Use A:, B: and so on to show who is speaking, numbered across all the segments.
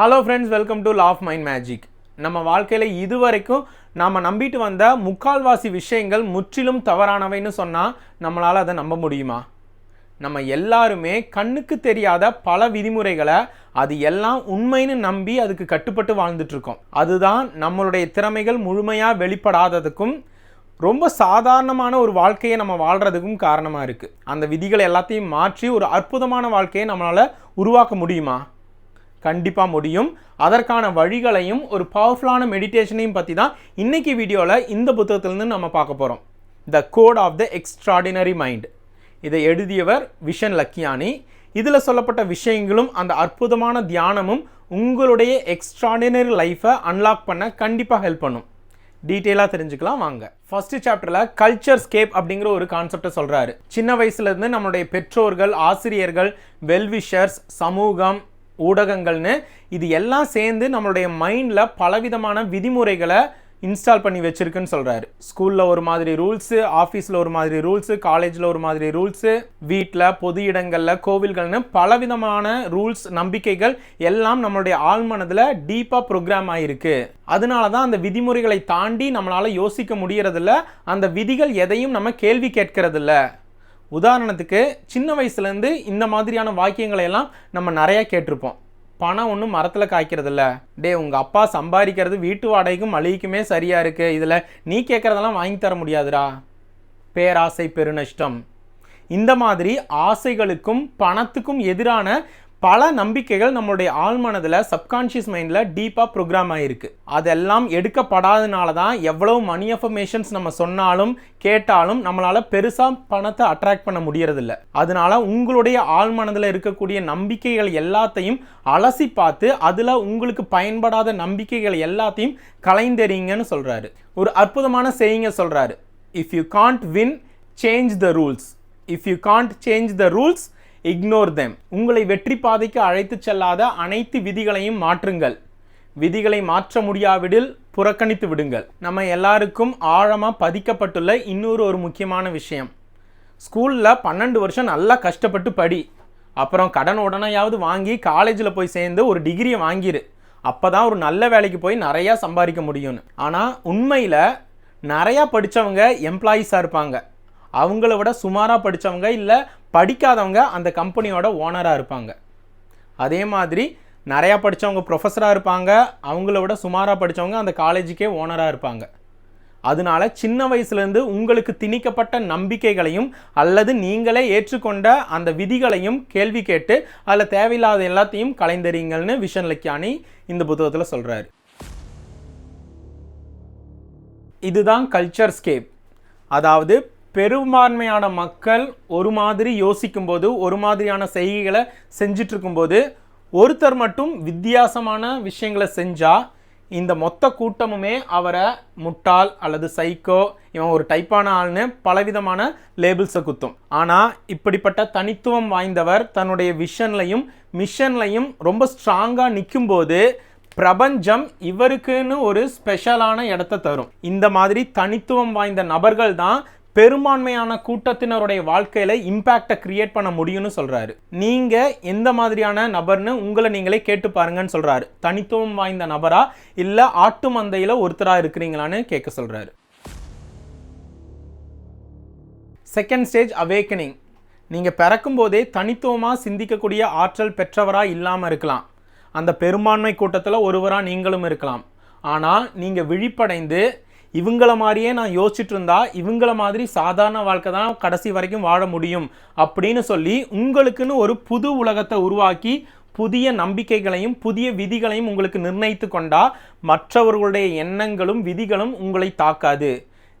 A: Hello friends welcome to laugh mind magic நம்ம வாழ்க்கையில் இதுவரைக்கும் நாம் நம்பிட்டு வந்த முக்கால்வாசி விஷயங்கள் முற்றிலும் தவறானவைன்னு சொன்னால் நம்மளால் அதை நம்ப முடியுமா? நம்ம எல்லாருமே கண்ணுக்கு தெரியாத பல விதிமுறைகளை அது எல்லாம் உண்மைன்னு நம்பி அதுக்கு கட்டுப்பட்டு வாழ்ந்துட்டுருக்கோம் அதுதான் நம்மளுடைய திறமைகள் முழுமையாக வெளிப்படாததுக்கும் ரொம்ப சாதாரணமான ஒரு வாழ்க்கையை நம்ம வாழ்கிறதுக்கும் காரணமாக இருக்குது அந்த விதிகளை எல்லாத்தையும் மாற்றி ஒரு அற்புதமான வாழ்க்கையை நம்மளால் உருவாக்க முடியுமா? கண்டிப்பாக முடியும். அதற்கான வழிகளையும் ஒரு பவர்ஃபுல்லான மெடிடேஷனையும் பற்றி தான் இன்னைக்கு வீடியோவில் இந்த புத்தகத்திலேருந்து நம்ம பார்க்க போகிறோம் the code of the extraordinary mind இதை எழுதியவர் விஷன் லக்கியானி. இதில் சொல்லப்பட்ட விஷயங்களும் அந்த அற்புதமான தியானமும் உங்களுடைய எக்ஸ்ட்ராடினரி லைஃப்பை அன்லாக் பண்ண கண்டிப்பாக ஹெல்ப் பண்ணும். டீட்டெயிலாக தெரிஞ்சுக்கலாம் வாங்க. ஃபஸ்ட்டு சாப்டரில் கல்ச்சர் ஸ்கேப் அப்படிங்கிற ஒரு கான்செப்டை சொல்கிறாரு சின்ன வயசுலேருந்து நம்மளுடைய பெற்றோர்கள் ஆசிரியர்கள் வெல்விஷர்ஸ் சமூகம் ஊடகங்கள்னு இது எல்லாம் சேர்ந்து நம்மளுடைய மைண்டில் பலவிதமான விதிமுறைகளை இன்ஸ்டால் பண்ணி வச்சுருக்குன்னு சொல்கிறாரு ஸ்கூலில் ஒரு மாதிரி ரூல்ஸு ஆஃபீஸில் ஒரு மாதிரி ரூல்ஸு காலேஜில் ஒரு மாதிரி ரூல்ஸு வீட்டில் பொது இடங்களில் கோவில்கள்னு பலவிதமான ரூல்ஸ் நம்பிக்கைகள் எல்லாம் நம்மளுடைய ஆழ்மனதில் டீப்பாக ப்ரோக்ராம் ஆகிருக்கு அதனால தான் அந்த விதிமுறைகளை தாண்டி நம்மளால் யோசிக்க முடியறதில்ல. அந்த விதிகள் எதையும் நம்ம கேள்வி கேட்கறதில்ல. உதாரணத்துக்கு சின்ன வயசுலேருந்து இந்த மாதிரியான வாக்கியங்களை எல்லாம் நம்ம நிறையா கேட்டிருப்போம். பணம் ஒன்றும் மரத்தில் காய்க்கிறதில்ல. டே உங்கள் அப்பா சம்பாதிக்கிறது வீட்டு வாடகைக்கும் மளிகைக்குமே சரியாக இருக்குது இதில் நீ கேட்குறதெல்லாம் வாங்கி தர முடியாதுடா. பேராசை பெருநஷ்டம். இந்த மாதிரி ஆசைகளுக்கும் பணத்துக்கும் எதிரான பல நம்பிக்கைகள் நம்மளுடைய ஆழ்மனதில் சப்கான்ஷியஸ் மைண்டில் டீப்பாக ப்ரோக்ராம் ஆகிருக்கு அதெல்லாம் எடுக்கப்படாதனால தான் எவ்வளவு மணி அஃபர்மேஷன்ஸ் நம்ம சொன்னாலும் கேட்டாலும் நம்மளால் பெருசாக பணத்தை அட்ராக்ட் பண்ண முடியறதில்ல. அதனால உங்களுடைய ஆழ்மனதில் இருக்கக்கூடிய நம்பிக்கைகள் எல்லாத்தையும் அலசி பார்த்து அதில் உங்களுக்கு பயன்படாத நம்பிக்கைகள் எல்லாத்தையும் கலைந்தெறிங்கன்னு சொல்கிறாரு ஒரு அற்புதமான செய்யுங்க சொல்கிறாரு if you can't win change the rules if you can't change the rules ignore them உங்களை வெற்றி பாதைக்கு அழைத்து செல்லாத அனைத்து விதிகளையும் மாற்றுங்கள். விதிகளை மாற்ற முடியாவிடில் புறக்கணித்து விடுங்கள். நம்ம எல்லாருக்கும் ஆழமாக பதிக்கப்பட்டுள்ள இன்னொரு ஒரு முக்கியமான விஷயம். ஸ்கூலில் பன்னெண்டு வருஷம் நல்லா கஷ்டப்பட்டு படி. அப்புறம் கடன் உடனேயாவது வாங்கி காலேஜில் போய் சேர்ந்து ஒரு டிகிரியை வாங்கிடு அப்போ தான் ஒரு நல்ல வேலைக்கு போய் நிறையா சம்பாதிக்க முடியும்னு. ஆனால் உண்மையில் நிறையா படித்தவங்க எம்ப்ளாயீஸாக இருப்பாங்க. அவங்கள விட சுமாராக படித்தவங்க இல்லை படிக்காதவங்க அந்த கம்பெனியோட ஓனராக இருப்பாங்க. அதே மாதிரி நிறையா படித்தவங்க ப்ரொஃபஸராக இருப்பாங்க. அவங்கள விட சுமாராக படித்தவங்க அந்த காலேஜுக்கே ஓனராக இருப்பாங்க. அதனால சின்ன வயசுலேருந்து உங்களுக்கு திணிக்கப்பட்ட நம்பிக்கைகளையும் அல்லது நீங்களே ஏற்றுக்கொண்ட அந்த விதிகளையும் கேள்வி கேட்டு அதில் தேவையில்லாத எல்லாத்தையும் கலைந்தறீங்கள்னு விஷன் லக்கியானி இந்த புத்தகத்தில் சொல்கிறாரு இதுதான் கல்ச்சர் ஸ்கேப் அதாவது பெரும்பான்மையான மக்கள் ஒரு மாதிரி யோசிக்கும்போது ஒரு மாதிரியான செய்கைகளை செஞ்சிட்டு இருக்கும்போது ஒருத்தர் மட்டும் வித்தியாசமான விஷயங்களை செஞ்சால் இந்த மொத்த கூட்டமுமே அவரை முட்டாள் அல்லது சைக்கோ இவன் ஒரு டைப்பான ஆள்னு பலவிதமான லேபிள்ஸை குத்தும். ஆனால் இப்படிப்பட்ட தனித்துவம் வாய்ந்தவர் தன்னுடைய விஷன்லையும் மிஷன்லையும் ரொம்ப ஸ்ட்ராங்காக நிற்கும்போது பிரபஞ்சம் இவருக்குன்னு ஒரு ஸ்பெஷலான இடத்த தரும். இந்த மாதிரி தனித்துவம் வாய்ந்த நபர்கள் தான் பெரும்பான்மையான கூட்டத்தினருடைய வாழ்க்கையில இம்பேக்டை கிரியேட் பண்ண முடியும்னு சொல்றாரு. நீங்க எந்த மாதிரியான நபர்னு உங்களை நீங்களே கேட்டு பாருங்கன்னு சொல்றாரு. தனித்துவம் வாய்ந்த நபரா இல்ல ஆட்டு மந்தையில ஒருத்தரா இருக்கிறீங்களான்னு கேட்க சொல்றாரு. செகண்ட் ஸ்டேஜ் அவேக்கனிங் நீங்கள் பிறக்கும் போதே தனித்துவமாக சிந்திக்கக்கூடிய ஆற்றல் பெற்றவராக இல்லாமல் இருக்கலாம். அந்த பெரும்பான்மை கூட்டத்தில் ஒருவராக நீங்களும் இருக்கலாம். ஆனால் நீங்கள் விழிப்படைந்து இவங்கள மாதிரியே நான் யோசிச்சுட்டு இருந்தா இவங்கள மாதிரி சாதாரண வாழ்க்கை தான் கடைசி வரைக்கும் வாழ முடியும் அப்படின்னு சொல்லி உங்களுக்குன்னு ஒரு புது உலகத்தை உருவாக்கி புதிய நம்பிக்கைகளையும் புதிய விதிகளையும் உங்களுக்கு நிர்ணயித்து கொண்டா மற்றவர்களுடைய எண்ணங்களும் விதிகளும் உங்களை தாக்காது.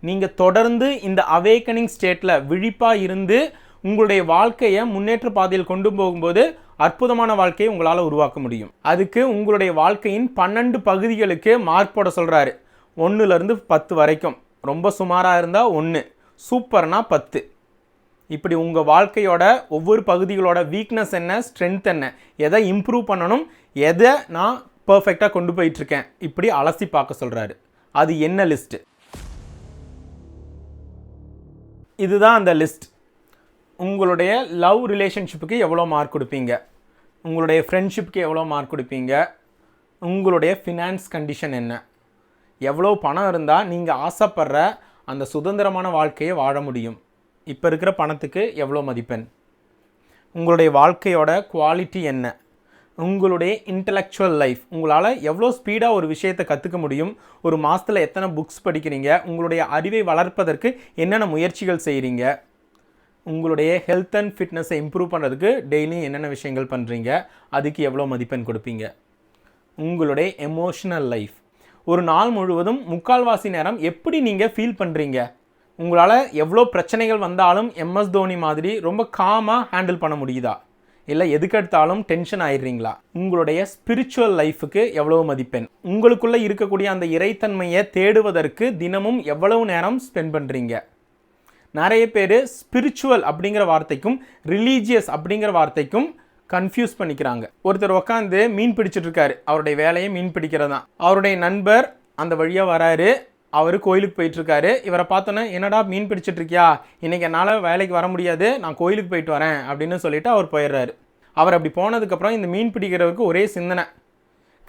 A: நீங்கள் தொடர்ந்து இந்த அவேக்கனிங் ஸ்டேட்டில் விழிப்பாக இருந்து உங்களுடைய வாழ்க்கையை முன்னேற்ற பாதையில் கொண்டு போகும்போது அற்புதமான வாழ்க்கையை உங்களால் உருவாக்க முடியும். அதுக்கு உங்களுடைய வாழ்க்கையின் பன்னெண்டு பகுதிகளுக்கு மார்க் போட சொல்கிறாரு ஒன்றுலேருந்து பத்து வரைக்கும். ரொம்ப சுமாராக இருந்தால் ஒன்று சூப்பர்னால் பத்து. இப்படி உங்கள் வாழ்க்கையோட ஒவ்வொரு பகுதிகளோட வீக்னஸ் என்ன ஸ்ட்ரென்த் என்ன எதை இம்ப்ரூவ் பண்ணணும் எதை நான் பர்ஃபெக்டாக கொண்டு போயிட்டுருக்கேன். இப்படி அலசி பார்க்க சொல்கிறாரு அது என்ன லிஸ்ட்டு இதுதான் அந்த லிஸ்ட் உங்களுடைய லவ் ரிலேஷன்ஷிப்புக்கு எவ்வளோ மார்க் கொடுப்பீங்க? உங்களுடைய ஃப்ரெண்ட்ஷிப்புக்கு எவ்வளோ மார்க் கொடுப்பீங்க? உங்களுடைய ஃபினான்ஸ் கண்டிஷன் என்ன? எவ்வளோ பணம் இருந்தால் நீங்கள் ஆசைப்படுற அந்த சுதந்திரமான வாழ்க்கையை வாழ முடியும். இப்போ இருக்கிற பணத்துக்கு எவ்வளோ மதிப்பெண்? உங்களுடைய வாழ்க்கையோட குவாலிட்டி என்ன? உங்களுடைய இன்டலெக்சுவல் லைஃப் உங்களால் எவ்வளோ ஸ்பீடாக ஒரு விஷயத்தை கற்றுக்க முடியும்? ஒரு மாதத்தில் எத்தனை புக்ஸ் படிக்கிறீங்க? உங்களுடைய அறிவை வளர்ப்பதற்கு என்னென்ன முயற்சிகள் செய்கிறீங்க உங்களுடைய ஹெல்த் அண்ட் ஃபிட்னஸை இம்ப்ரூவ் பண்ணுறதுக்கு டெய்லியும் என்னென்ன விஷயங்கள் பண்ணுறீங்க அதுக்கு எவ்வளோ மதிப்பெண் கொடுப்பீங்க? உங்களுடைய எமோஷனல் லைஃப் ஒரு நாள் முழுவதும் முக்கால்வாசி நேரம் எப்படி நீங்கள் ஃபீல் பண்ணுறீங்க உங்களால் எவ்வளோ பிரச்சனைகள் வந்தாலும் எம்எஸ் தோனி மாதிரி ரொம்ப காமாக ஹேண்டில் பண்ண முடியுதா? இல்லை எதுக்கெடுத்தாலும் டென்ஷன் ஆயிடுறீங்களா? உங்களுடைய ஸ்பிரிச்சுவல் லைஃபுக்கு எவ்வளோ மதிப்பெண்? உங்களுக்குள்ளே இருக்கக்கூடிய அந்த இறைத்தன்மையை தேடுவதற்கு தினமும் எவ்வளவு நேரம் ஸ்பெண்ட் பண்ணுறீங்க நிறைய பேர் ஸ்பிரிச்சுவல் அப்படிங்கிற வார்த்தைக்கும் ரிலீஜியஸ் அப்படிங்கிற வார்த்தைக்கும் கன்ஃபியூஸ் பண்ணிக்கிறாங்க. ஒருத்தர் உட்காந்து மீன் பிடிச்சிட்டு இருக்காரு அவருடைய வேலையை மீன் பிடிக்கிறது. தான் அவருடைய நண்பர் அந்த வழியாக வராரு. அவர் கோயிலுக்கு போயிட்டு இருக்காரு இவரை பார்த்தோன்னே என்னடா மீன் பிடிச்சிட்டு இருக்கியா இன்னைக்கு என்னால் வேலைக்கு வர முடியாது. நான் கோயிலுக்கு போயிட்டு வரேன். அப்படின்னு சொல்லிட்டு அவர் போயிடுறாரு. அவர் அப்படி போனதுக்கப்புறம் இந்த மீன் பிடிக்கிறவருக்கு ஒரே சிந்தனை.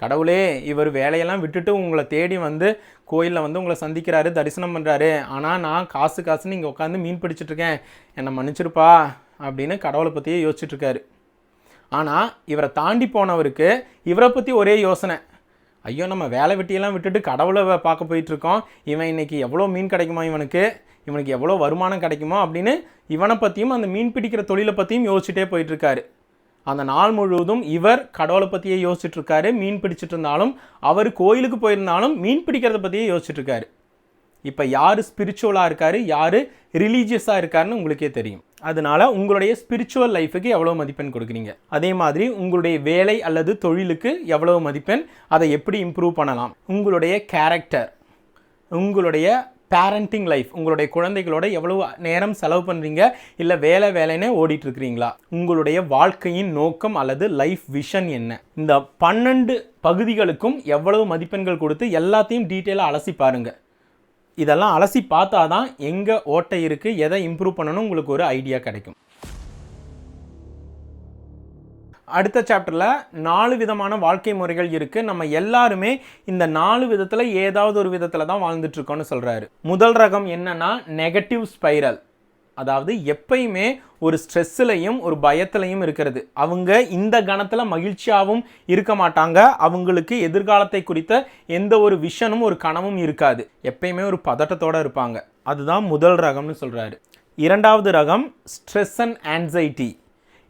A: கடவுளே இவர் வேலையெல்லாம் விட்டுட்டு உங்களை தேடி வந்து கோயிலில் வந்து உங்களை சந்திக்கிறாரு தரிசனம் பண்ணுறாரு ஆனால் நான் காசு காசுன்னு இங்கே உட்காந்து மீன் பிடிச்சிட்ருக்கேன். என்னை மன்னிச்சிருப்பா. அப்படின்னு கடவுளை பற்றியே யோசிச்சுட்ருக்காரு. ஆனால் இவரை தாண்டி போனவருக்கு இவரை பற்றி ஒரே யோசனை. ஐயோ நம்ம வேலை வெட்டியெல்லாம் விட்டுட்டு கடவுளை பார்க்க போயிட்டுருக்கோம். இவன் இன்னைக்கு எவ்வளோ மீன் கிடைக்குமா இவனுக்கு? இவனுக்கு எவ்வளோ வருமானம் கிடைக்குமோ அப்படின்னு இவனை பற்றியும் அந்த மீன் பிடிக்கிற தொழிலை பற்றியும் யோசிச்சுட்டே போயிட்டுருக்காரு. அந்த நாள் முழுவதும் இவர் கடவுளை பற்றியே யோசிச்சுட்ருக்காரு மீன் பிடிச்சிட்டு இருந்தாலும் அவர் கோயிலுக்கு போயிருந்தாலும் மீன் பிடிக்கிறத பற்றியே யோசிச்சுட்ருக்காரு இப்போ யார் ஸ்பிரிச்சுவலாக இருக்காரு? யார் ரிலீஜியஸாக இருக்காருன்னு உங்களுக்கே தெரியும். அதனால் உங்களுடைய ஸ்பிரிச்சுவல் லைஃபுக்கு எவ்வளோ மதிப்பெண் கொடுக்குறீங்க? அதே மாதிரி உங்களுடைய வேலை அல்லது தொழிலுக்கு எவ்வளவு மதிப்பெண்? அதை எப்படி இம்ப்ரூவ் பண்ணலாம்? உங்களுடைய கேரக்டர் உங்களுடைய பேரண்டிங் லைஃப் உங்களுடைய குழந்தைகளோட எவ்வளவு நேரம் செலவு பண்ணுறீங்க இல்லை வேலை வேலைன்னு ஓடிட்டுருக்கிறீங்களா? உங்களுடைய வாழ்க்கையின் நோக்கம் அல்லது லைஃப் விஷன் என்ன? இந்த பன்னெண்டு பகுதிகளுக்கும் எவ்வளவு மதிப்பெண்கள் கொடுத்து எல்லாத்தையும் டீட்டெயிலாக அலசி பாருங்கள் இதெல்லாம் அலசி பார்த்தா தான் எங்கே ஓட்டை இருக்குது எதை இம்ப்ரூவ் பண்ணணும் உங்களுக்கு ஒரு ஐடியா கிடைக்கும். அடுத்த சாப்டரில் நாலு விதமான வாழ்க்கை முறைகள் இருக்குது நம்ம எல்லாருமே இந்த நாலு விதத்தில் ஏதாவது ஒரு விதத்தில் தான் வாழ்ந்துட்டுருக்கோன்னு சொல்கிறாரு முதல் ரகம் என்னென்னா நெகட்டிவ் ஸ்பைரல் அதாவது எப்பயுமே ஒரு ஸ்ட்ரெஸ்ஸுலையும் ஒரு பயத்துலையும் இருக்கிறது. அவங்க இந்த கணத்தில் மகிழ்ச்சியாகவும் இருக்க மாட்டாங்க. அவங்களுக்கு எதிர்காலத்தை குறித்த எந்த ஒரு விஷனும் ஒரு கனவும் இருக்காது. எப்பயுமே ஒரு பதட்டத்தோடு இருப்பாங்க. அதுதான் முதல் ரகம்னு சொல்கிறாரு இரண்டாவது ரகம் ஸ்ட்ரெஸ் அண்ட் ஆன்சைட்டி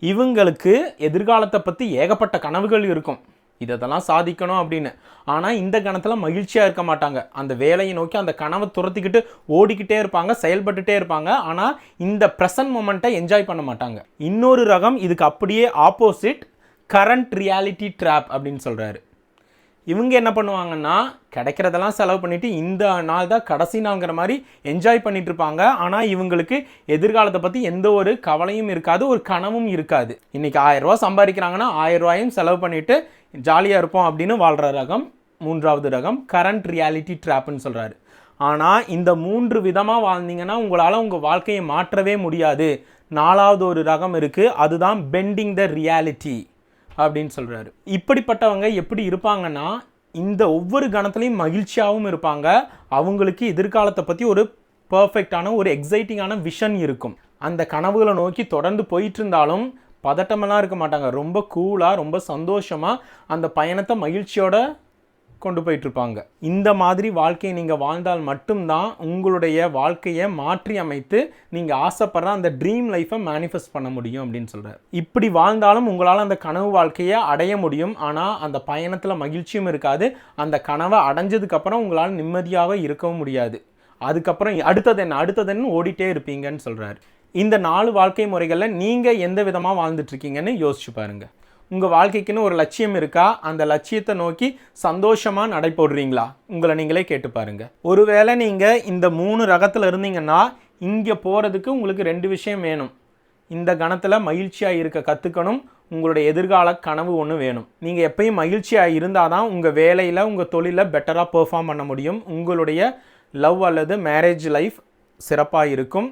A: இவங்களுக்கு எதிர்காலத்தை பற்றி ஏகப்பட்ட கனவுகள் இருக்கும். இதெல்லாம் சாதிக்கணும் அப்படின்னு. ஆனால் இந்த கணத்தில் மகிழ்ச்சியாக இருக்க மாட்டாங்க. அந்த வேலையை நோக்கி அந்த கனவை துரத்திக்கிட்டு ஓடிக்கிட்டே இருப்பாங்க செயல்பட்டுட்டே இருப்பாங்க. ஆனால் இந்த ப்ரெசன்ட் மொமெண்ட்டை என்ஜாய் பண்ண மாட்டாங்க. இன்னொரு ரகம் இதுக்கு அப்படியே ஆப்போசிட் கரண்ட் ரியாலிட்டி ட்ராப் அப்படின்னு சொல்கிறாரு இவங்க என்ன பண்ணுவாங்கன்னா கிடைக்கிறதெல்லாம் செலவு பண்ணிவிட்டு இந்த நாள் தான் கடைசி நாள்ங்கிற மாதிரி என்ஜாய் பண்ணிட்டு இருப்பாங்க. ஆனால் இவங்களுக்கு எதிர்காலத்தை பற்றி எந்த ஒரு கவலையும் இருக்காது ஒரு கனவும் இருக்காது. இன்றைக்கி ஆயிரரூவா சம்பாதிக்கிறாங்கன்னா ஆயிரரூவாயும் செலவு பண்ணிவிட்டு ஜாலியாக இருப்போம் அப்படின்னு வாழ்கிற ரகம் மூன்றாவது ரகம் கரண்ட் ரியாலிட்டி ட்ராப்னு சொல்கிறாரு ஆனால் இந்த மூன்று விதமாக வாழ்ந்தீங்கன்னா உங்களால் உங்கள் வாழ்க்கையை மாற்றவே முடியாது. நாலாவது ஒரு ரகம் இருக்குது அதுதான் பெண்டிங் த ரியாலிட்டி அப்படின்னு சொல்கிறாரு இப்படிப்பட்டவங்க எப்படி இருப்பாங்கன்னா இந்த ஒவ்வொரு கணத்துலையும் மகிழ்ச்சியாகவும் இருப்பாங்க. அவங்களுக்கு எதிர்காலத்தை பற்றி ஒரு பர்ஃபெக்டான ஒரு எக்ஸைட்டிங்கான விஷன் இருக்கும். அந்த கனவுகளை நோக்கி தொடர்ந்து போயிட்டு இருந்தாலும் பதட்டமெல்லாம் இருக்க மாட்டாங்க. ரொம்ப கூலாக ரொம்ப சந்தோஷமாக அந்த பயணத்தை மகிழ்ச்சியோட கொண்டு போயிட்டுருப்பாங்க. இந்த மாதிரி வாழ்க்கையை நீங்கள் வாழ்ந்தால் மட்டும்தான் உங்களுடைய வாழ்க்கையை மாற்றி அமைத்து நீங்கள் ஆசைப்படுற அந்த ட்ரீம் லைஃப்பை மேனிஃபெஸ்ட் பண்ண முடியும் அப்படின்னு சொல்கிறார் இப்படி வாழ்ந்தாலும் உங்களால் அந்த கனவு வாழ்க்கையை அடைய முடியும். ஆனால் அந்த பயணத்தில் மகிழ்ச்சியும் இருக்காது. அந்த கனவை அடைஞ்சதுக்கப்புறம் உங்களால் நிம்மதியாக இருக்கவும் முடியாது. அதுக்கப்புறம் அடுத்தது என்ன? அடுத்தது என்ன? ஓடிட்டே இருப்பீங்கன்னு சொல்கிறார் இந்த நாலு வாழ்க்கை முறைகளில் நீங்கள் எந்த விதமாக வாழ்ந்துட்டுருக்கீங்கன்னு யோசிச்சு பாருங்கள் உங்கள் வாழ்க்கைக்குன்னு ஒரு லட்சியம் இருக்கா? அந்த லட்சியத்தை நோக்கி சந்தோஷமாக நடைபோடுறீங்களா? உங்களை நீங்களே கேட்டு பாருங்கள் ஒருவேளை நீங்கள் இந்த மூணு ரகத்தில் இருந்தீங்கன்னா இங்கே போகிறதுக்கு உங்களுக்கு ரெண்டு விஷயம் வேணும். இந்த கணத்தில் மகிழ்ச்சியாக இருக்க கற்றுக்கணும் உங்களுடைய எதிர்கால கனவு ஒன்று வேணும். நீங்கள் எப்பயும் மகிழ்ச்சியாக இருந்தால் தான் உங்கள் வேலையில் உங்கள் தொழிலில் பெட்டராக பெர்ஃபார்ம் பண்ண முடியும். உங்களுடைய லவ் அல்லது மேரேஜ் லைஃப் சிறப்பாக இருக்கும்.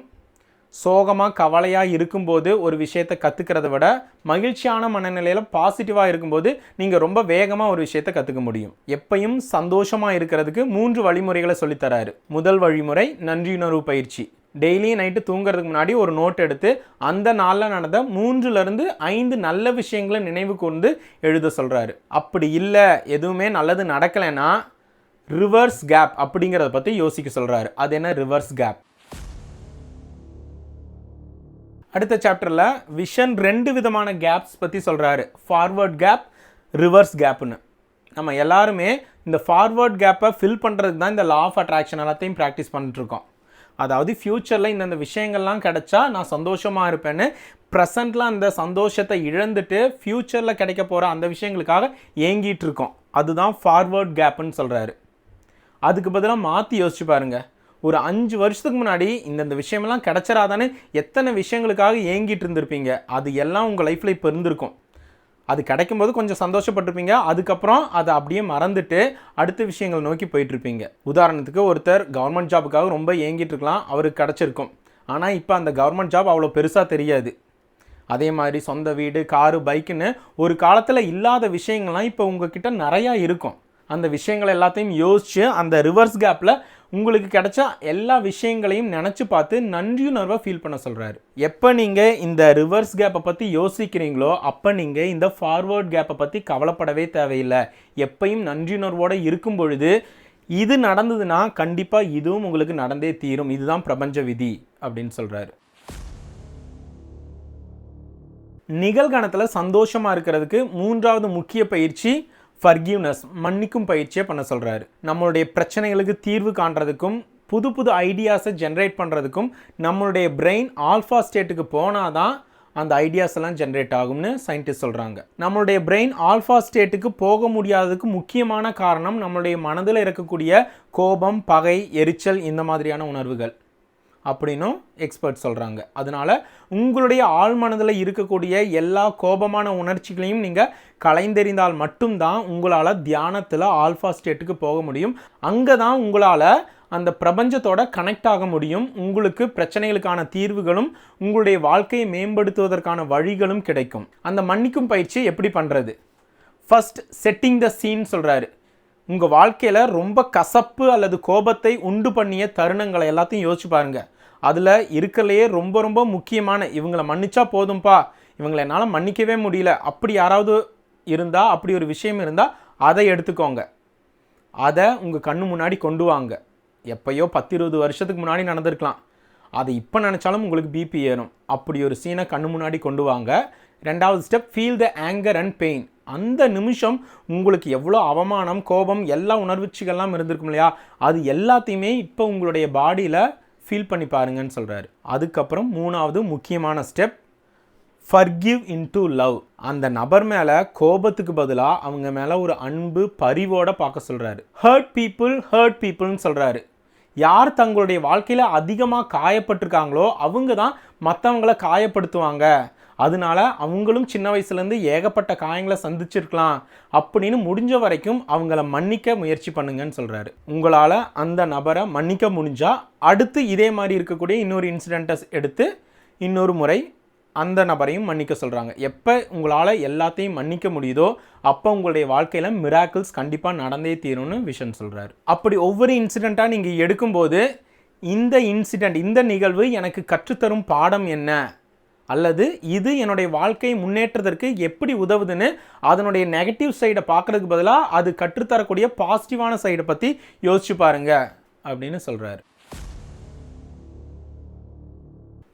A: சோகமாக கவலையாக இருக்கும்போது ஒரு விஷயத்தை கற்றுக்கிறத விட மகிழ்ச்சியான மனநிலையில் பாசிட்டிவாக இருக்கும்போது நீங்கள் ரொம்ப வேகமாக ஒரு விஷயத்தை கற்றுக்க முடியும். எப்பயும் சந்தோஷமாக இருக்கிறதுக்கு மூன்று வழிமுறைகளை சொல்லித்தராரு. முதல் வழிமுறை நன்றியுணர்வு பயிற்சி. டெய்லி நைட்டு தூங்குறதுக்கு முன்னாடி ஒரு நோட் எடுத்து அந்த நாளில் நடந்த மூன்றுலேருந்து ஐந்து நல்ல விஷயங்களை நினைவு கொண்டு எழுத சொல்கிறாரு அப்படி இல்லை எதுவுமே நல்லது நடக்கலைன்னா ரிவர்ஸ் கேப் அப்படிங்கிறத பற்றி யோசிக்க சொல்கிறாரு அது என்ன? ரிவர்ஸ் கேப் அடுத்த சாப்டரில் விஷன் ரெண்டு விதமான கேப்ஸ் பற்றி சொல்கிறாரு ஃபார்வர்ட் கேப் ரிவர்ஸ் கேப்னு நம்ம எல்லாருமே இந்த ஃபார்வர்ட் கேப்பை ஃபில் பண்ணுறதுக்கு தான் இந்த லா ஆஃப் அட்ராக்ஷன் எல்லாத்தையும் ப்ராக்டிஸ் பண்ணிட்டுருக்கோம். அதாவது ஃப்யூச்சரில் இந்தந்த விஷயங்கள்லாம் கிடச்சா நான் சந்தோஷமாக இருப்பேன்னு ப்ரெசண்ட்டில் அந்த சந்தோஷத்தை இழந்துட்டு ஃப்யூச்சரில் கிடைக்க போகிற அந்த விஷயங்களுக்காக ஏங்கிட்டு இருக்கோம் அதுதான் ஃபார்வர்ட் கேப்புன்னு சொல்கிறாரு அதுக்கு பதிலாக மாற்றி யோசிச்சு பாருங்கள் ஒரு அஞ்சு வருஷத்துக்கு முன்னாடி இந்தந்த விஷயமெல்லாம் கிடச்சிராதானே எத்தனை விஷயங்களுக்காக ஏங்கிட்டு இருந்திருப்பீங்க? அது எல்லாம் உங்கள் லைஃப்பில் இப்போ இருந்திருக்கும். அது கிடைக்கும்போது கொஞ்சம் சந்தோஷப்பட்டிருப்பீங்க. அதுக்கப்புறம் அதை அப்படியே மறந்துட்டு அடுத்த விஷயங்கள் நோக்கி போயிட்டுருப்பீங்க. உதாரணத்துக்கு ஒருத்தர் கவர்மெண்ட் ஜாபுக்காக ரொம்ப ஏங்கிட்டு இருக்கலாம். அவருக்கு கிடச்சிருக்கும். ஆனால் இப்போ அந்த கவர்மெண்ட் ஜாப் அவ்வளோ பெருசாக தெரியாது. அதே மாதிரி சொந்த வீடு காரு பைக்குன்னு ஒரு காலத்தில் இல்லாத விஷயங்கள்லாம் இப்போ உங்ககிட்ட நிறையா இருக்கும். அந்த விஷயங்கள் எல்லாத்தையும் யோசித்து அந்த ரிவர்ஸ் கேப்பில் உங்களுக்கு கிடைச்ச எல்லா விஷயங்களையும் நினச்சி பார்த்து நன்றியுணர்வை ஃபீல் பண்ண சொல்கிறாரு எப்போ நீங்கள் இந்த ரிவர்ஸ் கேப்பை பற்றி யோசிக்கிறீங்களோ அப்போ நீங்கள் இந்த ஃபார்வர்ட் கேப்பை பற்றி கவலைப்படவே தேவையில்லை. எப்பையும் நன்றியுணர்வோடு இருக்கும் பொழுது இது நடந்ததுன்னா கண்டிப்பாக இதுவும் உங்களுக்கு நடந்தே தீரும். இதுதான் பிரபஞ்ச விதி அப்படின்னு சொல்கிறாரு நிகழ்காலத்தில் சந்தோஷமாக இருக்கிறதுக்கு மூன்றாவது முக்கிய பயிற்சி ஃபர்கிவ்னஸ் மன்னிக்கும் பயிற்சியை பண்ண சொல்கிறாரு நம்மளுடைய பிரச்சனைகளுக்கு தீர்வு காண்றதுக்கும் புது புது ஐடியாஸை ஜென்ரேட் பண்ணுறதுக்கும் நம்மளுடைய பிரெயின் ஆல்ஃபா ஸ்டேட்டுக்கு போனால் தான் அந்த ஐடியாஸ் எல்லாம் ஜென்ரேட் ஆகும்னு சயின்டிஸ்ட் சொல்கிறாங்க நம்மளுடைய பிரெயின் ஆல்ஃபா ஸ்டேட்டுக்கு போக முடியாததுக்கு முக்கியமான காரணம் நம்மளுடைய மனதில் இருக்கக்கூடிய கோபம் பகை எரிச்சல் இந்த மாதிரியான உணர்வுகள். அப்படின்னும் எக்ஸ்பர்ட் சொல்கிறாங்க அதனால் உங்களுடைய ஆழ்மனதில் இருக்கக்கூடிய எல்லா கோபமான உணர்ச்சிகளையும் நீங்கள் கலைந்தெறிந்தால் மட்டும்தான் உங்களால் தியானத்தில் ஆல்ஃபா ஸ்டேட்டுக்கு போக முடியும். அங்கே தான் உங்களால் அந்த பிரபஞ்சத்தோட கனெக்ட் ஆக முடியும். உங்களுக்கு பிரச்சனைகளுக்கான தீர்வுகளும் உங்களுடைய வாழ்க்கையை மேம்படுத்துவதற்கான வழிகளும் கிடைக்கும். அந்த மன்னிக்கும் பயிற்சி எப்படி பண்ணுறது ஃபஸ்ட் செட்டிங் த சீன் சொல்கிறாரு உங்கள் வாழ்க்கையில் ரொம்ப கசப்பு அல்லது கோபத்தை உண்டு பண்ணிய தருணங்களை எல்லாத்தையும் யோசிச்சு பாருங்கள் அதில் இருக்கலையே ரொம்ப ரொம்ப முக்கியமான இவங்களை மன்னிச்சா போதும்பா இவங்களை என்னால் மன்னிக்கவே முடியல அப்படி யாராவது இருந்தால் அப்படி ஒரு விஷயம் இருந்தால் அதை எடுத்துக்கோங்க. அதை உங்கள் கண்ணு முன்னாடி கொண்டு வாங்க. எப்பயோ பத்து இருபது வருஷத்துக்கு முன்னாடி நடந்திருக்கலாம். அதை இப்போ நினச்சாலும் உங்களுக்கு பிபி ஏறும். அப்படி ஒரு சீனை கண்ணு முன்னாடி கொண்டு வாங்க. ரெண்டாவது step feel the anger and pain அந்த நிமிஷம் உங்களுக்கு எவ்வளோ அவமானம் கோபம் எல்லா உணர்வுச்சிகள்லாம் இருந்திருக்கும் இல்லையா? அது எல்லாத்தையுமே இப்போ உங்களுடைய பாடியில் ஃபீல் பண்ணி பாருங்கன்னு சொல்கிறாரு அதுக்கப்புறம் மூணாவது முக்கியமான ஸ்டெப் ஃபர்கிவ் இன்டு லவ் அந்த நபர் மேலே கோபத்துக்கு பதிலாக அவங்க மேலே ஒரு அன்பு பரிவோட பார்க்க சொல்கிறாரு ஹர்ட் பீப்புள் ஹர்ட் பீப்புள்னு சொல்கிறாரு யார் தங்களுடைய வாழ்க்கையில் அதிகமாக காயப்பட்டிருக்காங்களோ அவங்க தான் மற்றவங்கள காயப்படுத்துவாங்க. அதனால அவங்களும் சின்ன வயசுலேருந்து ஏகப்பட்ட காயங்களை சந்திச்சிருக்கலாம் அப்படின்னு முடிஞ்ச வரைக்கும் அவங்கள மன்னிக்க முயற்சி பண்ணுங்கன்னு சொல்கிறாரு உங்களால் அந்த நபரை மன்னிக்க முடிஞ்சால் அடுத்து இதே மாதிரி இருக்கக்கூடிய இன்னொரு இன்சிடெண்ட்டை எடுத்து இன்னொரு முறை அந்த நபரையும் மன்னிக்க சொல்கிறாங்க எப்போ உங்களால் எல்லாத்தையும் மன்னிக்க முடியுதோ அப்போ உங்களுடைய வாழ்க்கையில் மிராக்கிள்ஸ் கண்டிப்பாக நடந்தே தீரும்னு விஷன் சொல்கிறாரு அப்படி ஒவ்வொரு இன்சிடெண்ட்டாக நீங்கள் எடுக்கும்போது இந்த இன்சிடெண்ட் இந்த நிகழ்வு எனக்கு கற்றுத்தரும் பாடம் என்ன? அல்லது இது என்னுடைய வாழ்க்கை முன்னேற்றத்திற்கு எப்படி உதவுதுன்னு அதனுடைய நெகட்டிவ் சைடை பார்க்குறதுக்கு பதிலாக அது கற்றுத்தரக்கூடிய பாசிட்டிவான சைடை பற்றி யோசிச்சு பாருங்க அப்படின்னு சொல்கிறாரு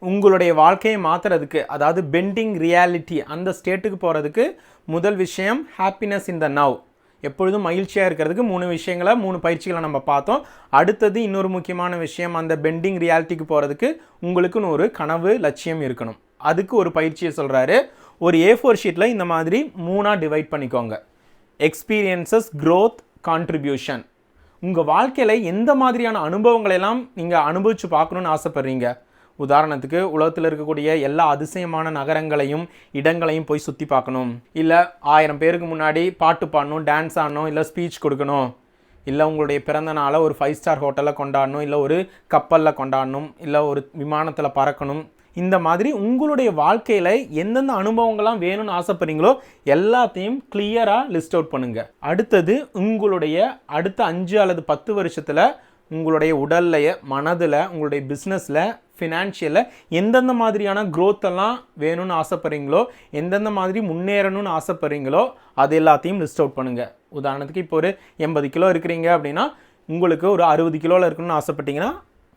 A: உங்களுடைய வாழ்க்கையை மாற்றுறதுக்கு அதாவது பெண்டிங் ரியாலிட்டி அந்த ஸ்டேட்டுக்கு போகிறதுக்கு முதல் விஷயம் ஹாப்பினஸ் இன் த நவ் எப்பொழுதும் மகிழ்ச்சியாக இருக்கிறதுக்கு மூணு விஷயங்களை மூணு பயிற்சிகளை நம்ம பார்த்தோம். அடுத்தது இன்னொரு முக்கியமான விஷயம் அந்த பெண்டிங் ரியாலிட்டிக்கு போகிறதுக்கு உங்களுக்குன்னு ஒரு கனவு லட்சியம் இருக்கணும். அதுக்கு ஒரு பயிற்சியை சொல்கிறாரு ஒரு ஏ ஃபோர் ஷீட்டில் இந்த மாதிரி மூணாக டிவைட் பண்ணிக்கோங்க. எக்ஸ்பீரியன்சஸ் க்ரோத் கான்ட்ரிபியூஷன் உங்கள் வாழ்க்கையில் எந்த மாதிரியான அனுபவங்களெல்லாம் நீங்கள் அனுபவித்து பார்க்கணுன்னு ஆசைப்பட்றீங்க? உதாரணத்துக்கு உலகத்தில் இருக்கக்கூடிய எல்லா அதிசயமான நகரங்களையும் இடங்களையும் போய் சுற்றி பார்க்கணும். இல்லை ஆயிரம் பேருக்கு முன்னாடி பாட்டு பாடணும் டான்ஸ் ஆடணும் இல்லை ஸ்பீச் கொடுக்கணும். இல்லை உங்களுடைய பிறந்த நாளை ஒரு ஃபைவ் ஸ்டார் ஹோட்டலில் கொண்டாடணும் இல்லை ஒரு கப்பலில் கொண்டாடணும் இல்லை ஒரு விமானத்தில் பறக்கணும். இந்த மாதிரி உங்களுடைய வாழ்க்கையில் எந்தெந்த அனுபவங்கள்லாம் வேணும்னு ஆசைப்படுறீங்களோ எல்லாத்தையும் கிளியராக லிஸ்ட் அவுட் பண்ணுங்கள் அடுத்தது உங்களுடைய அடுத்த அஞ்சு அல்லது பத்து வருஷத்தில் உங்களுடைய உடல்லைய மனதில் உங்களுடைய பிஸ்னஸில் ஃபினான்ஷியலில் எந்தெந்த மாதிரியான க்ரோத்தெல்லாம் எல்லாம் வேணும்னு ஆசைப்படுறீங்களோ எந்தெந்த மாதிரி முன்னேறணும்னு ஆசைப்படுறீங்களோ அது எல்லாத்தையும் லிஸ்ட் அவுட் பண்ணுங்கள் உதாரணத்துக்கு இப்போ ஒரு எண்பது கிலோ இருக்கிறீங்க அப்படின்னா உங்களுக்கு ஒரு அறுபது கிலோவில் இருக்கணும்னு ஆசைப்பட்டீங்கன்னா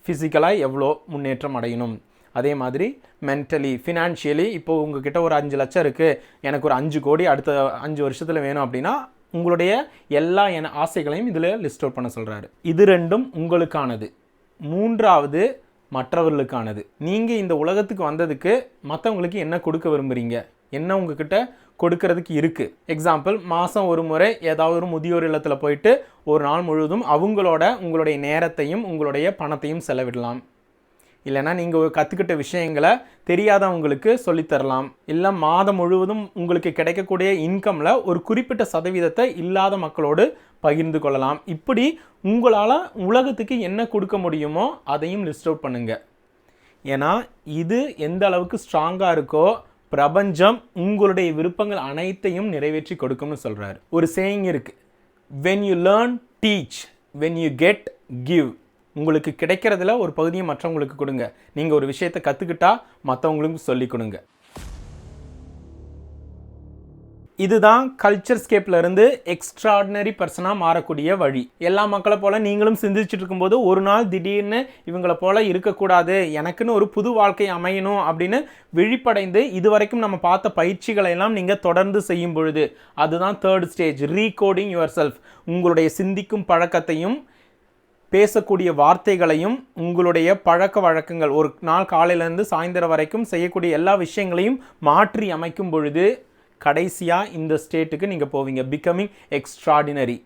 A: ஃபிசிக்கலாக எவ்வளோ முன்னேற்றம் அடையணும்? அதே மாதிரி மென்டலி ஃபினான்ஷியலி இப்போ உங்ககிட்ட ஒரு அஞ்சு லட்சம் இருக்குது எனக்கு ஒரு அஞ்சு கோடி அடுத்த அஞ்சு வருஷத்தில் வேணும் அப்படின்னா உங்களுடைய எல்லா என ஆசைகளையும் இதில் லிஸ்ட் அவுட் பண்ண சொல்கிறாரு இது ரெண்டும் உங்களுக்கானது. மூன்றாவது மற்றவர்களுக்கானது. நீங்கள் இந்த உலகத்துக்கு வந்ததுக்கு மற்றவங்களுக்கு என்ன கொடுக்க விரும்புகிறீங்க என்ன உங்ககிட்ட கொடுக்கறதுக்கு இருக்குது எக்ஸாம்பிள் மாதம் ஒரு முறை ஏதாவது ஒரு முதியோர் இல்லத்தில் போயிட்டு ஒரு நாள் முழுவதும் அவங்களோட உங்களுடைய நேரத்தையும் உங்களுடைய பணத்தையும் செலவிடலாம். இல்லைன்னா நீங்கள் கற்றுக்கிட்ட விஷயங்களை தெரியாதவங்களுக்கு சொல்லித்தரலாம். இல்லை மாதம் முழுவதும் உங்களுக்கு கிடைக்கக்கூடிய இன்கமில் ஒரு குறிப்பிட்ட சதவீதத்தை இல்லாத மக்களோடு பகிர்ந்து கொள்ளலாம். இப்படி உங்களால் உலகத்துக்கு என்ன கொடுக்க முடியுமோ அதையும் லிஸ்ட் அவுட் பண்ணுங்கள் ஏன்னா இது எந்த அளவுக்கு ஸ்ட்ராங்காக இருக்கோ பிரபஞ்சம் உங்களுடைய விருப்பங்கள் அனைத்தையும் நிறைவேற்றி கொடுக்கும்னு சொல்கிறாரு ஒரு சேயிங் இருக்குது when you learn teach when you get give உங்களுக்கு கிடைக்கிறதுல ஒரு பகுதியை மற்றவங்களுக்கு கொடுங்க. நீங்கள் ஒரு விஷயத்தை கற்றுக்கிட்டா மற்றவங்களுக்கும் சொல்லி கொடுங்க. இதுதான் கல்ச்சர் ஸ்கேப்லேருந்து எக்ஸ்ட்ராடினரி பர்சனாக மாறக்கூடிய வழி. எல்லா மக்களை போல் நீங்களும் சிந்திச்சுட்டு இருக்கும்போது ஒரு நாள் திடீர்னு இவங்கள போல் இருக்கக்கூடாது எனக்குன்னு ஒரு புது வாழ்க்கை அமையணும் அப்படின்னு விழிப்படைந்து இதுவரைக்கும் நம்ம பார்த்த பயிற்சிகளை எல்லாம் நீங்கள் தொடர்ந்து செய்யும் பொழுது அதுதான் third stage recoding yourself உங்களுடைய சிந்திக்கும் பழக்கத்தையும் பேசக்கூடிய வார்த்தைகளையும் உங்களுடைய பழக்க வழக்கங்கள் ஒரு நாள் காலையிலேருந்து சாயந்தரம் வரைக்கும் செய்யக்கூடிய எல்லா விஷயங்களையும் மாற்றி அமைக்கும் பொழுது கடைசியாக இந்த ஸ்டேட்டுக்கு நீங்கள் போவீங்க. பிகமிங் எக்ஸ்ட்ராடினரி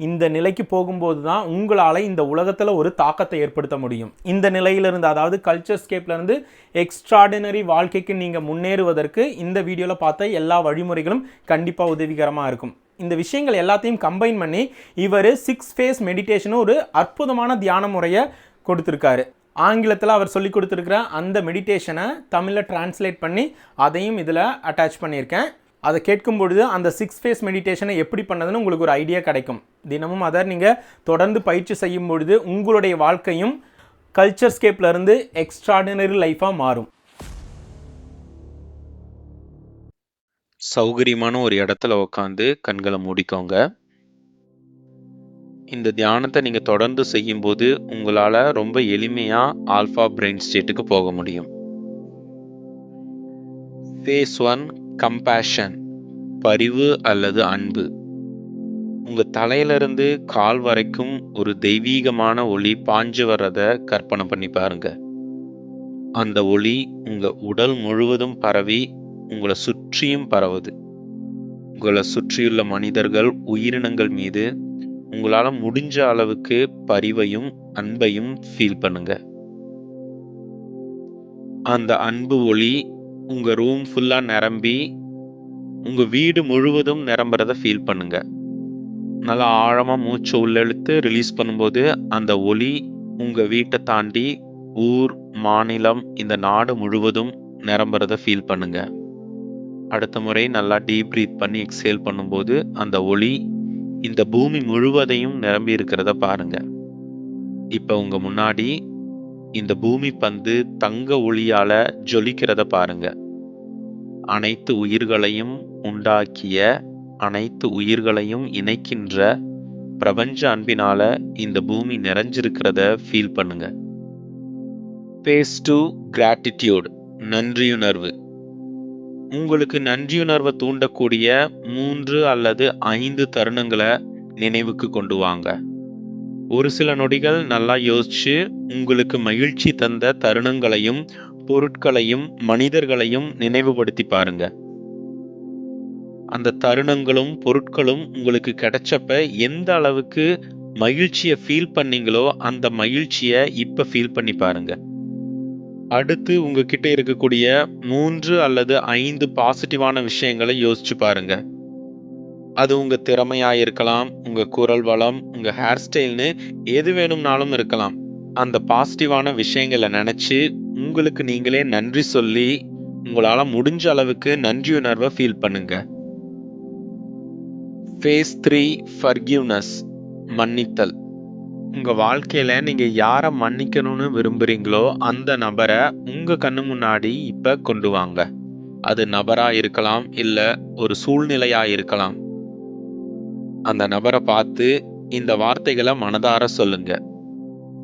A: இந்த நிலைக்கு போகும்போது தான் உங்களால் இந்த உலகத்தில் ஒரு தாக்கத்தை ஏற்படுத்த முடியும். இந்த நிலையிலிருந்து அதாவது கல்ச்சர் ஸ்கேப்லேருந்து எக்ஸ்ட்ராடினரி வாழ்க்கைக்கு நீங்கள் முன்னேறுவதற்கு இந்த வீடியோவில் பார்த்த எல்லா வழிமுறைகளும் கண்டிப்பாக உதவிகரமாக இருக்கும். இந்த விஷயங்கள் எல்லாத்தையும் கம்பைன் பண்ணி இவர் சிக்ஸ் ஃபேஸ் மெடிடேஷனும் ஒரு அற்புதமான தியான முறையை கொடுத்துருக்காரு. ஆங்கிலத்தில் அவர் சொல்லி கொடுத்துருக்கிற அந்த மெடிடேஷனை தமிழில் டிரான்ஸ்லேட் பண்ணி அதையும் இதில் அட்டாச் பண்ணியிருக்கேன். அதை கேட்கும் பொழுது அந்த சிக்ஸ் ஃபேஸ் மெடிடேஷனை எப்படி பண்ணதுன்னு உங்களுக்கு ஒரு ஐடியா கிடைக்கும். தினமும் அதை நீங்கள் தொடர்ந்து பயிற்சி செய்யும் பொழுது உங்களுடைய வாழ்க்கையும் கல்ச்சர் எக்ஸ்ட்ராடினரி லைஃபாக மாறும்.
B: சௌகரியமான ஒரு இடத்துல உட்காந்து கண்களை மூடிக்கோங்க. இந்த தியானத்தை நீங்கள் தொடர்ந்து செய்யும்போது உங்களால் ரொம்ப எளிமையாக ஆல்ஃபா பிரெயின் ஸ்டேட்டுக்கு போக முடியும். ஃபேஸ் ஒன் கம்பேஷன் பரிவு அல்லது அன்பு. உங்கள் தலையிலிருந்து கால் வரைக்கும் ஒரு தெய்வீகமான ஒளி பாஞ்சு வர்றத கற்பனை பண்ணி பாருங்க. அந்த ஒளி உங்கள் உடல் முழுவதும் பரவி உங்களை சுற்றியும் பரவுது. உங்களை சுற்றியுள்ள மனிதர்கள் உயிரினங்கள் மீது உங்களால் முடிஞ்ச அளவுக்கு பரிவையும் அன்பையும் ஃபீல் பண்ணுங்க. அந்த அன்பு ஒளி உங்கள் ரூம் ஃபுல்லாக நிரம்பி உங்கள் வீடு முழுவதும் நிரம்புறத ஃபீல் பண்ணுங்க. நல்லா ஆழமாக மூச்சு உள்ளெழுத்து ரிலீஸ் பண்ணும்போது அந்த ஒளி உங்கள் வீட்டை தாண்டி ஊர் மாநிலம் இந்த நாடு முழுவதும் நிரம்புறத ஃபீல் பண்ணுங்கள் அடுத்த முறை நல்லா டீப் ப்ரீத் பண்ணி எக்ஸேல் பண்ணும்போது அந்த ஒளி இந்த பூமி முழுவதையும் நிரம்பி இருக்கிறத பாருங்க. இப்போ உங்க முன்னாடி இந்த பூமி பந்து தங்க ஒளியால ஜொலிக்கிறத பாருங்க. அனைத்து உயிர்களையும் உண்டாக்கிய அனைத்து உயிர்களையும் இணைக்கின்ற பிரபஞ்ச அன்பினால இந்த பூமி நிறைஞ்சிருக்கிறத ஃபீல் பண்ணுங்க. பேஸ் டு கிராட்டிடியூட் நன்றியுணர்வு. உங்களுக்கு நன்றியுணர்வை தூண்டக்கூடிய மூன்று அல்லது ஐந்து தருணங்களை நினைவுக்கு கொண்டு வாங்க. ஒரு சில நொடிகள் நல்லா யோசிச்சு உங்களுக்கு மகிழ்ச்சி தந்த தருணங்களையும் பொருட்களையும் மனிதர்களையும் நினைவுபடுத்தி பாருங்க. அந்த தருணங்களும் பொருட்களும் உங்களுக்கு கிடைச்சப்ப எந்த அளவுக்கு மகிழ்ச்சியை ஃபீல் பண்ணீங்களோ அந்த மகிழ்ச்சியை இப்போ ஃபீல் பண்ணி பாருங்கள் அடுத்து உங்ககிட்ட இருக்கக்கூடிய மூன்று அல்லது ஐந்து பாசிட்டிவான விஷயங்களை யோசிச்சு பாருங்க. அது உங்க திறமையா இருக்கலாம் உங்க குரல் வளம் உங்க ஹேர் ஸ்டைல்னு எது வேணும்னாலும் இருக்கலாம். அந்த பாசிட்டிவான விஷயங்களை நினைச்சு உங்களுக்கு நீங்களே நன்றி சொல்லி உங்களால முடிஞ்ச அளவுக்கு நன்றியுணர்வை ஃபீல் பண்ணுங்க. ஃபேஸ் த்ரீ ஃபர்கியூனஸ் மன்னித்தல். உங்கள் வாழ்க்கையில் நீங்கள் யாரை மன்னிக்கணும்னு விரும்புகிறீங்களோ அந்த நபரை உங்கள் கண்ணு முன்னாடி இப்போ கொண்டு வாங்க. அது நபராக இருக்கலாம் இல்லை ஒரு சூழ்நிலையாக இருக்கலாம். அந்த நபரை பார்த்து இந்த வார்த்தைகளை மனதார சொல்லுங்க.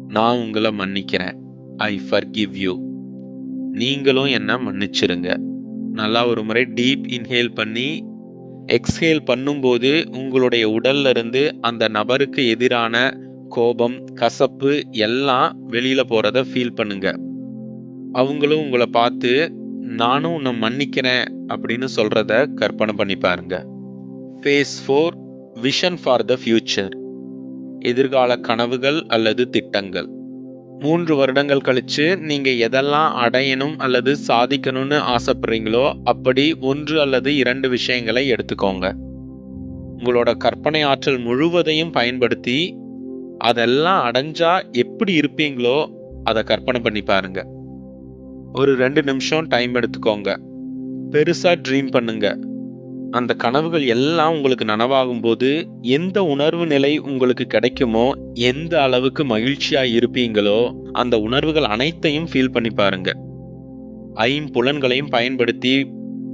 B: நான் உங்களை மன்னிக்கிறேன். ஐ ஃபர்கிவ் யூ நீங்களும் என்ன மன்னிச்சிருங்க. நல்லா ஒரு முறை டீப் இன்ஹேல் பண்ணி எக்ஸ்ஹேல் பண்ணும்போது உங்களுடைய உடல்ல இருந்து அந்த நபருக்கு எதிரான கோபம் கசப்பு எல்லாம் வெளியில போறத ஃபீல் பண்ணுங்க. அவங்களும் உங்களை பார்த்து நானும் உன்னை மன்னிக்கிறேன் அப்படின்னு சொல்றத கற்பனை பண்ணி பாருங்க. Phase four vision for the future எதிர்கால கனவுகள் அல்லது திட்டங்கள். மூன்று வருடங்கள் கழிச்சு நீங்க எதெல்லாம் அடையணும் அல்லது சாதிக்கணும்னு ஆசைப்படுறீங்களோ அப்படி ஒன்று அல்லது இரண்டு விஷயங்களை எடுத்துக்கோங்க. உங்களோட கற்பனை ஆற்றல் முழுவதையும் பயன்படுத்தி அதெல்லாம் அடைஞ்சா எப்படி இருப்பீங்களோ அதை கற்பனை பண்ணி பாருங்க. ஒரு ரெண்டு நிமிஷம் டைம் எடுத்துக்கோங்க. பெருசாக ட்ரீம் பண்ணுங்க. அந்த கனவுகள் எல்லாம் உங்களுக்கு நனவாகும் போது எந்த உணர்வு நிலை உங்களுக்கு கிடைக்குமோ எந்த அளவுக்கு மகிழ்ச்சியாக இருப்பீங்களோ அந்த உணர்வுகள் அனைத்தையும் ஃபீல் பண்ணி பாருங்க. ஐம்புலன்களையும் பயன்படுத்தி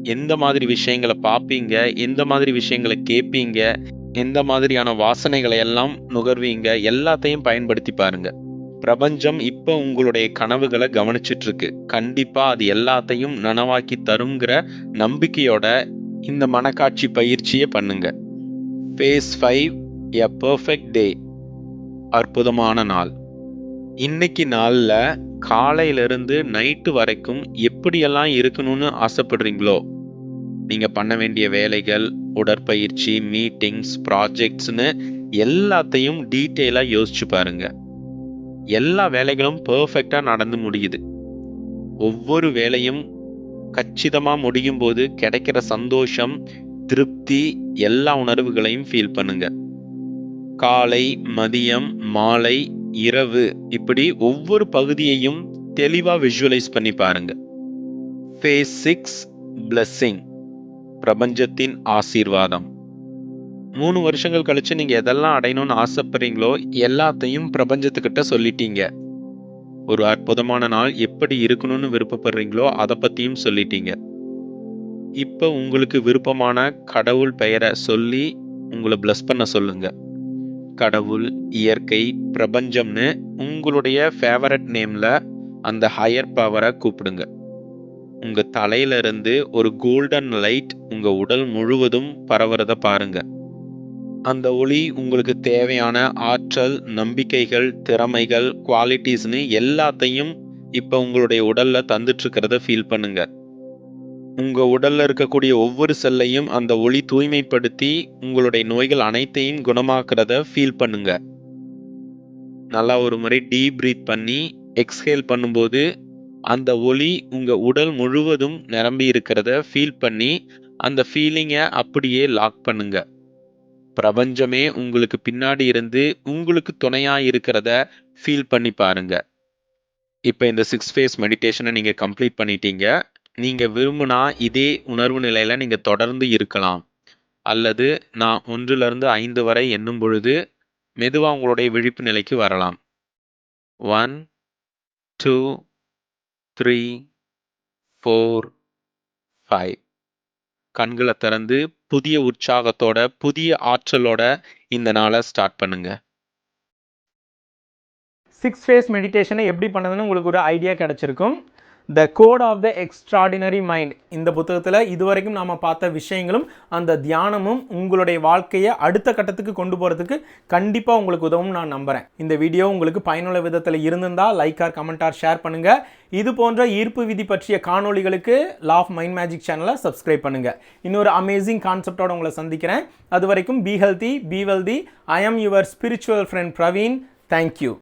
B: எந்த மாதிரி விஷயங்களை பார்ப்பீங்க எந்த மாதிரி விஷயங்களை கேட்பீங்க எந்த மாதிரியான வாசனைகளை எல்லாம் நுகர்வீங்க எல்லாத்தையும் பயன்படுத்தி பாருங்க. பிரபஞ்சம் இப்போ உங்களுடைய கனவுகளை கவனிச்சிட்டு இருக்கு கண்டிப்பா அது எல்லாத்தையும் நனவாக்கி தருங்கிற நம்பிக்கையோட இந்த மனக்காட்சி பயிற்சியை பண்ணுங்க. Phase five a perfect day அற்புதமான நாள். இன்னைக்கு நாளில் காலையிலிருந்து நைட்டு வரைக்கும் எப்படியெல்லாம் இருக்கணும்னு ஆசைப்படுறீங்களோ நீங்கள் பண்ண வேண்டிய வேலைகள் உடற்பயிற்சி மீட்டிங்ஸ் ப்ராஜெக்ட்ஸ்னு எல்லாத்தையும் டீட்டெயிலாக யோசிச்சு பாருங்க. எல்லா வேலைகளும் பர்ஃபெக்டாக நடந்து முடியுது. ஒவ்வொரு வேலையும் கச்சிதமாக முடியும் போது கிடைக்கிற சந்தோஷம் திருப்தி எல்லா உணர்வுகளையும் ஃபீல் பண்ணுங்க. காலை மதியம் மாலை இரவு இப்படி ஒவ்வொரு பகுதியையும் தெளிவாக விஷுவலைஸ் பண்ணி பாருங்க. ஃபேஸ் சிக்ஸ் பிளஸ்ஸிங் பிரபஞ்சத்தின் ஆசீர்வாதம். மூணு வருஷங்கள் கழிச்சு நீங்க எதெல்லாம் அடையணும்னு ஆசைப்படுறீங்களோ எல்லாத்தையும் பிரபஞ்சத்துக்கிட்ட சொல்லிட்டீங்க. ஒரு அற்புதமான நாள் எப்படி இருக்கணும்னு விருப்பப்படுறீங்களோ அதை பத்தியும் சொல்லிட்டீங்க. இப்ப உங்களுக்கு விருப்பமான கடவுள் பெயரை சொல்லி உங்களை பிளஸ் பண்ண சொல்லுங்க. கடவுள் இயற்கை பிரபஞ்சம்னு உங்களுடைய ஃபேவரட் நேம்ல அந்த ஹையர் பவரை கூப்பிடுங்க. உங்க தலையில இருந்து ஒரு கோல்டன் லைட் உங்க உடல் முழுவதும் பரவுறத பாருங்க. அந்த ஒளி உங்களுக்கு தேவையான ஆற்றல் நம்பிக்கைகள் திறமைகள் குவாலிட்டிஸ்னு எல்லாத்தையும் இப்ப உங்களுடைய உடல்ல தந்துட்டு இருக்கிறத ஃபீல் பண்ணுங்க. உங்க உடல்ல இருக்கக்கூடிய ஒவ்வொரு செல்லையும் அந்த ஒளி தூய்மைப்படுத்தி உங்களுடைய நோய்கள் அனைத்தையும் குணமாக்குறத ஃபீல் பண்ணுங்க. நல்லா ஒரு முறை டீப் பிரீத் பண்ணி எக்ஸ்ஹேல் பண்ணும்போது அந்த ஒளி உங்க உடல் முழுவதும் நிரம்பி இருக்கிறத ஃபீல் பண்ணி அந்த ஃபீலிங்கை அப்படியே லாக் பண்ணுங்க. பிரபஞ்சமே உங்களுக்கு பின்னாடி இருந்து உங்களுக்கு துணையா இருக்கிறத ஃபீல் பண்ணி பாருங்க. இப்போ இந்த சிக்ஸ் ஃபேஸ் மெடிடேஷனை நீங்க கம்ப்ளீட் பண்ணிட்டீங்க. நீங்க விரும்புனா இதே உணர்வு நிலையில நீங்க தொடர்ந்து இருக்கலாம். அல்லது நான் ஒன்றுல இருந்து ஐந்து வரை எண்ணும் பொழுது மெதுவா உங்களுடைய விழிப்பு நிலைக்கு வரலாம். One two three four five கண்களை திறந்து புதிய உற்சாகத்தோட புதிய ஆற்றலோட இந்த நாளை ஸ்டார்ட் பண்ணுங்க.
A: சிக்ஸ் ஃபேஸ் மெடிடேஷனை எப்படி பண்ணதுன்னு உங்களுக்கு ஒரு ஐடியா கிடச்சிருக்கும். The code of the extraordinary mind இந்த புத்தகத்தில் இதுவரைக்கும் நாம் பார்த்த விஷயங்களும் அந்த தியானமும் உங்களுடைய வாழ்க்கையை அடுத்த கட்டத்துக்கு கொண்டு போகிறதுக்கு கண்டிப்பாக உங்களுக்கு உதவும் நான் நம்புகிறேன் இந்த வீடியோ உங்களுக்கு பயனுள்ள விதத்தில் இருந்திருந்தால் like or comment or share பண்ணுங்கள் இது போன்ற ஈர்ப்பு விதி பற்றிய காணொளிகளுக்கு லா ஆஃப் மைண்ட் மேஜிக் சேனலை சப்ஸ்கிரைப் பண்ணுங்கள் இன்னொரு அமேசிங் கான்செப்டோட உங்களை சந்திக்கிறேன். அது வரைக்கும் be healthy be wealthy I am your spiritual friend Praveen thank you